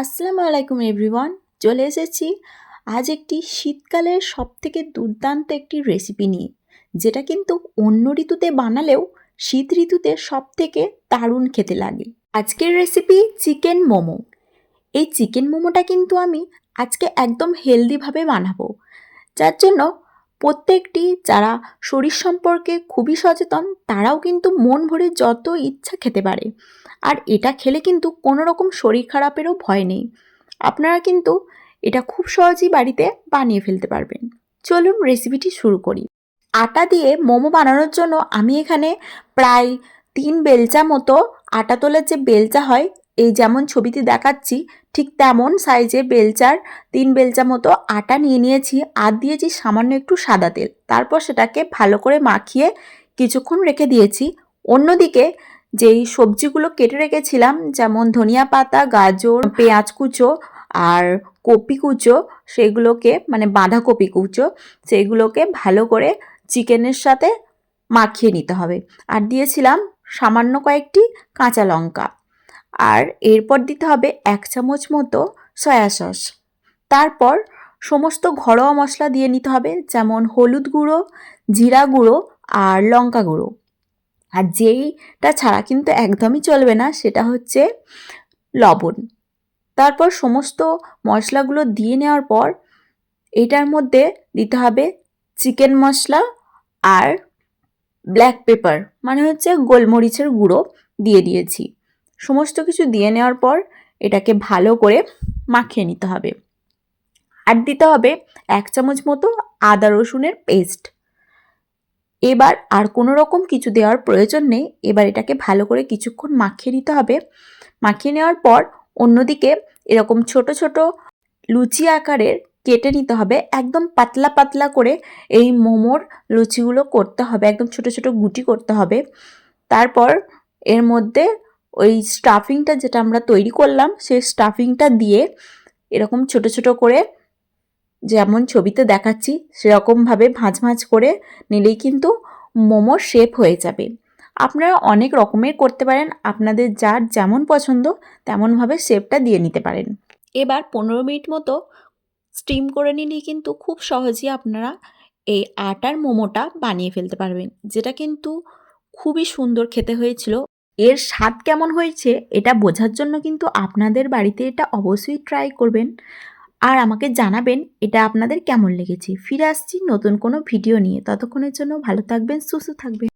আসসালামু আলাইকুম এভরিওয়ান, চলে এসেছি আজ একটি শীতকালের সবথেকে দুর্দান্ত একটি রেসিপি নিয়ে, যেটা কিন্তু অন্য ঋতুতে বানালেও শীত ঋতুতে সবথেকে দারুণ খেতে লাগে। আজকের রেসিপি চিকেন মোমো। এই চিকেন মোমোটা কিন্তু আমি আজকে একদম হেলদিভাবে বানাবো, যার জন্য প্রত্যেকটি যারা শরীর সম্পর্কে খুবই সচেতন, তারাও কিন্তু মন ভরে যত ইচ্ছা খেতে পারে। আর এটা খেলে কিন্তু কোনো রকম শরীর খারাপেরও ভয় নেই। আপনারা কিন্তু এটা খুব সহজেই বাড়িতে বানিয়ে ফেলতে পারবেন। চলুন রেসিপিটি শুরু করি। আটা দিয়ে মোমো বানানোর জন্য আমি এখানে প্রায় তিন বেলচা মতো আটা তোলার যে বেলচা হয়, এই যেমন ছবিতে দেখাচ্ছি, ঠিক তেমন সাইজে বেলচার তিন বেলচা মতো আটা নিয়ে নিয়েছি। আর দিয়েছি সামান্য একটু সাদা তেল। তারপর সেটাকে ভালো করে মাখিয়ে কিছুক্ষণ রেখে দিয়েছি। অন্যদিকে যেই সবজিগুলো কেটে রেখেছিলাম, যেমন ধনিয়া পাতা, গাজর, পেঁয়াজ কুচো আর কপি কুচো, সেগুলোকে মানে বাঁধাকপি কুচো, সেগুলোকে ভালো করে চিকেনের সাথে মাখিয়ে নিতে হবে। আর দিয়েছিলাম সামান্য কয়েকটি কাঁচা লঙ্কা। আর এরপর দিতে হবে এক চামচ মতো সয়া সস। তারপর সমস্ত ঘরোয়া মশলা দিয়ে নিতে হবে, যেমন হলুদ গুঁড়ো, জিরা গুঁড়ো আর লঙ্কা গুঁড়ো। আর যেইটা ছাড়া কিন্তু একদমই চলবে না, সেটা হচ্ছে লবণ। তারপর সমস্ত মশলাগুলো দিয়ে নেওয়ার পর এটার মধ্যে দিতে হবে চিকেন মশলা আর ব্ল্যাক পেপার মানে হচ্ছে গোলমরিচের গুঁড়ো দিয়ে দিয়েছি। সমস্ত কিছু দিয়ে নেওয়ার পর এটাকে ভালো করে মাখিয়ে নিতে হবে। আর দিতে হবে এক চামচ মতো আদা রসুনের পেস্ট। এবার আর কোনো রকম কিছু দেওয়ার প্রয়োজন নেই। এবার এটাকে ভালো করে কিছুক্ষণ মাখিয়ে নিতে হবে। মাখিয়ে নেওয়ার পর অন্যদিকে এরকম ছোট ছোট লুচি আকারের কেটে নিতে হবে। একদম পাতলা পাতলা করে এই মোমোর লুচিগুলো করতে হবে। একদম ছোট ছোট গুটি করতে হবে। তারপর এর মধ্যে ওই স্টাফিংটা যেটা আমরা তৈরি করলাম, সেই স্টাফিংটা দিয়ে এরকম ছোট ছোট করে যেমন ছবিতে দেখাচ্ছি, সেরকমভাবে ভাঁজ ভাঁজ করে নিলেই কিন্তু মোমো শেপ হয়ে যাবে। আপনারা অনেক রকমের করতে পারেন, আপনাদের যার যেমন পছন্দ তেমনভাবে শেপটা দিয়ে নিতে পারেন। এবার পনেরো মিনিট মতো স্টিম করে নিলেই কিন্তু খুব সহজেই আপনারা এই আটার মোমোটা বানিয়ে ফেলতে পারবেন, যেটা কিন্তু খুবই সুন্দর খেতে হয়েছিল। এর স্বাদ কেমন হয়েছে, এটা বোঝার জন্য কিন্তু আপনাদের বাড়িতে এটা অবশ্যই ট্রাই করবেন। আর আমাকে জানাবেন এটা আপনাদের কেমন লেগেছে। ফিরে আসছি নতুন কোনো ভিডিও নিয়ে। ততক্ষণের জন্য ভালো থাকবেন, সুস্থ থাকবেন।